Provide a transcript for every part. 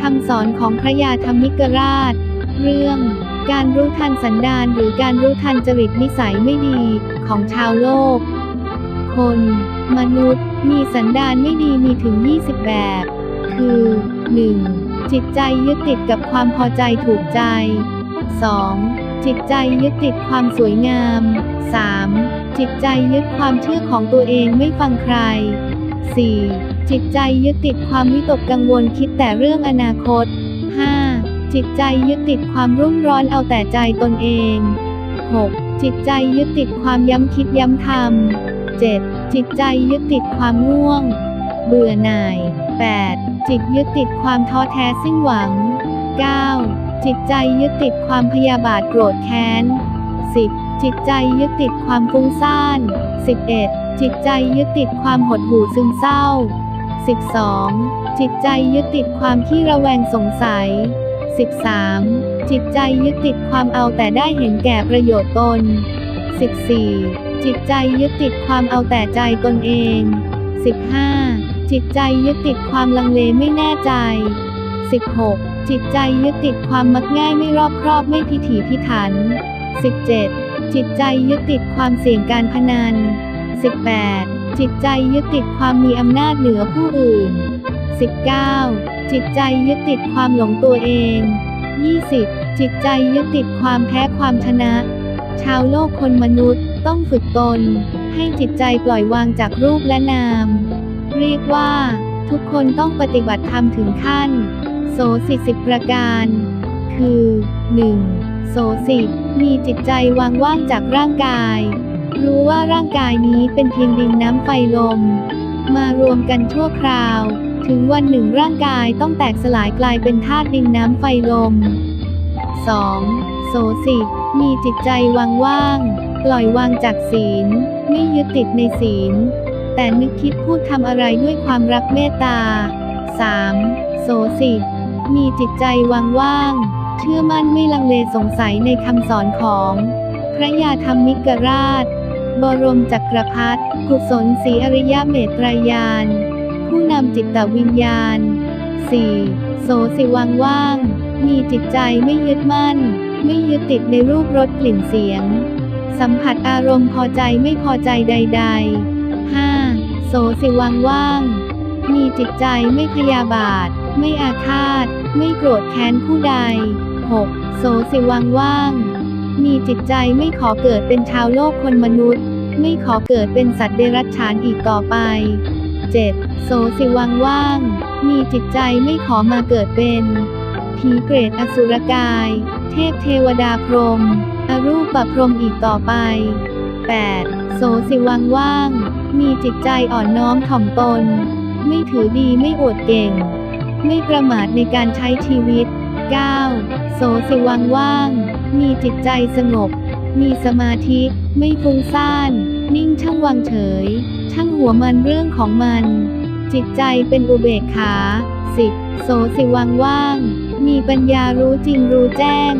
คำสอนของพระยาธรรมิกราช เรื่อง การรู้ทันสันดานหรือการรู้ทันจริตนิสัยไม่ดีของชาวโลก คน มนุษย์ มีสันดานไม่ดีมีถึง 20 แบบ คือ 1. จิตใจยึดติดกับความพอใจถูกใจ 2. จิตใจยึดติดความสวยงาม 3. จิตใจยึดความเชื่อของตัวเองไม่ฟังใคร 4. จิตใจยึดติดความวิตกกังวลคิดแต่เรื่องอนาคต 5. จิตใจยึดติดความรุ่มร้อนเอาแต่ใจตนเอง 6. จิตใจยึดติดความย้ำคิดย้ำทำ 7. จิตใจยึดติดความง่วง เบื่อหน่าย 8. จิตยึดติดความท้อแท้สิ้นหวัง 9. จิตใจยึดติดความพยาบาทโกรธแค้น 10. จิตใจยึดติดความฟุ้งซ่าน 11. จิตใจยึดติดความหดหู่ซึมเศร้า 12. จิตใจยึดติดความขี้ระแวงสงสัย 13. จิตใจยึดติดความเอาแต่ได้เห็นแก่ประโยชน์ตน 14. จิตใจยึดติดความเอาแต่ใจตนเอง 15. จิตใจยึดติดความลังเลไม่แน่ใจ 16. จิตใจยึดติดความมักง่ายไม่รอบครอบไม่พิถีพิถัน 17. จิตใจยึดติดความเสี่ยงการพนัน 18. จิตใจยึดติดความมีอำนาจเหนือผู้อื่น 19. จิตใจยึดติดความหลงตัวเอง 20. จิตใจยึดติดความแพ้ความชนะ ชาวโลกคนมนุษย์ต้องฝึกตน ให้จิตใจปล่อยวางจากรูปและนาม เรียกว่า ทุกคนต้องปฏิบัติธรรมถึงขั้น โสสิสิบประการ คือ 1. โสสิมีจิตใจวางว่างจากร่างกาย รู้ว่าร่างกายนี้เป็นเพียงดินน้ำไฟลม มารวมกันชั่วคราว ถึงวันหนึ่งร่างกายต้องแตกสลายกลายเป็นธาตุดินน้ำไฟลม 2. โสสิมีจิตใจวางว่างปล่อยวางจากศีล ไม่ยึดติดในศีล แต่นึกคิดพูดทำอะไรด้วยความรักเมตตา 3. โสสิมีจิตใจวางว่าง เชื่อมั่นไม่ลังเลสงสัยในคำสอนของ พระยาธรรมิกราช บรมจักรพรรดิกุศลศรีอริยเมตรยาน ผู้นำจิตวิญญาณ 4. โสสิวังว่าง มีจิตใจไม่ยึดมั่น ไม่ยึดติดในรูปรสกลิ่นเสียง สัมผัสอารมณ์พอใจไม่พอใจใด ๆ 5. โสสิวังว่าง มีจิตใจไม่พยาบาท ไม่อาฆาต ไม่โกรธแค้นผู้ใด 6. โสสิวังว่าง มีจิตใจไม่ขอเกิดเป็นชาวโลกคนมนุษย์ ไม่ขอเกิดเป็นสัตว์เดรัจฉานอีกต่อไป 7. โสสิวังว่าง มีจิตใจไม่ขอมาเกิดเป็นผีเปรตอสุรกาย เทพเทวดาพรหมอรูปประพรหมอีกต่อไป 8. โสสิวังว่าง มีจิตใจอ่อนน้อมถ่อมตน ไม่ถือดีไม่อวดเก่ง ไม่ประมาทในการใช้ชีวิต 9. โสสิวังว่าง มีจิตใจสงบ มีสมาธิ ไม่ฟุ้งซ่าน นิ่งช่างวางเฉย ช่างหัวมันเรื่องของมัน จิตใจเป็นอุเบกขา 10. โสสิวังว่าง มีปัญญารู้จริงรู้แจ้ง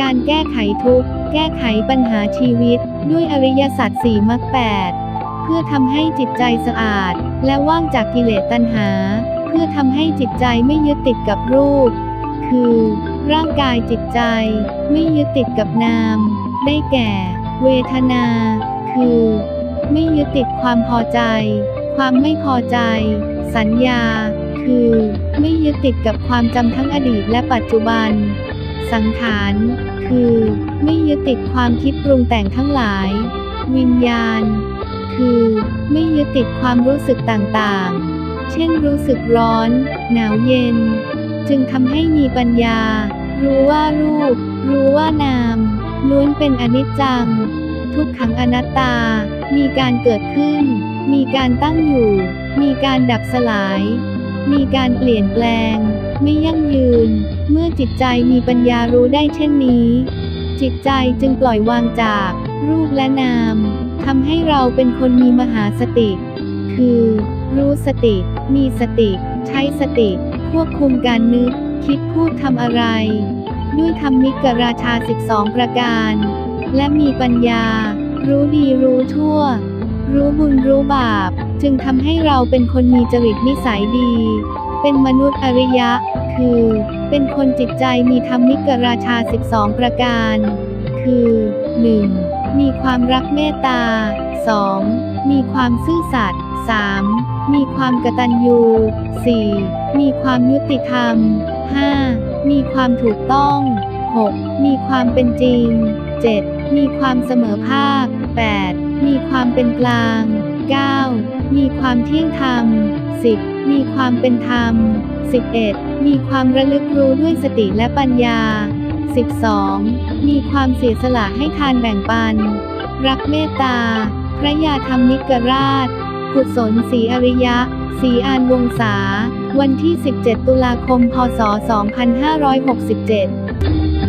การแก้ไขทุกข์ แก้ไขปัญหาชีวิต ด้วยอริยสัจสี่มรรคแปดเพื่อทำให้จิตใจสะอาด และว่างจากกิเลสตัณหา เพื่อทำให้จิตใจไม่ยึดติดกับรูป คือ ร่างกายจิตใจ ไม่ยึดติดกับนาม ได้แก่ เวทนา คือ ไม่ยึดติดความพอใจ ความไม่พอใจ สัญญา คือ ไม่ยึดติดกับความจำทั้งอดีตและปัจจุบัน สังขาร คือ ไม่ยึดติดความคิดปรุงแต่งทั้งหลาย วิญญาณ คือ ไม่ยึดติดความรู้สึกต่างๆ เช่นรู้สึกร้อน หนาวเย็น จึงทำให้มีปัญญา รู้ว่ารูป รู้ว่านามล้วนเป็นอนิจจัง ทุกขังอนัตตา มีการเกิดขึ้น มีการตั้งอยู่ มีการดับสลาย มีการเปลี่ยนแปลง ไม่ยั่งยืน เมื่อจิตใจมีปัญญารู้ได้เช่นนี้ จิตใจจึงปล่อยวางจาก รูปและนามทำให้เราเป็นคนมีมหาสติ คือ รู้สติ มีสติ ใช้สติ ควบคุมการนึก คิดพูดทำอะไร ด้วยธรรมิกราชา 12 ประการ และมีปัญญา รู้ดีรู้ทั่ว รู้บุญรู้บาป จึงทำให้เราเป็นคนมีจริตนิสัยดี เป็นมนุษย์อริยะ คือ เป็นคนจิตใจมีธรรมิกราชา 12 ประการ คือ 1. มีความรักเมตตา 2. มีความซื่อสัตย์ 3. มีความกตัญญู 4. มีความยุติธรรม 5. มีความถูกต้อง 6. มีความเป็นจริง 7. มีความเสมอภาค 8. มีความเป็นกลาง 9. มีความเที่ยงธรรม 10. มีความเป็นธรรม 11. มีความระลึกรู้ด้วยสติและปัญญา 12. มีความเสียสละให้ทานแบ่งปัน รักเมตตา พระยาธรรมนิกราช กุศลศรีอริยะศรีอานวงศา วันที่ 17 ตุลาคม พศ 2567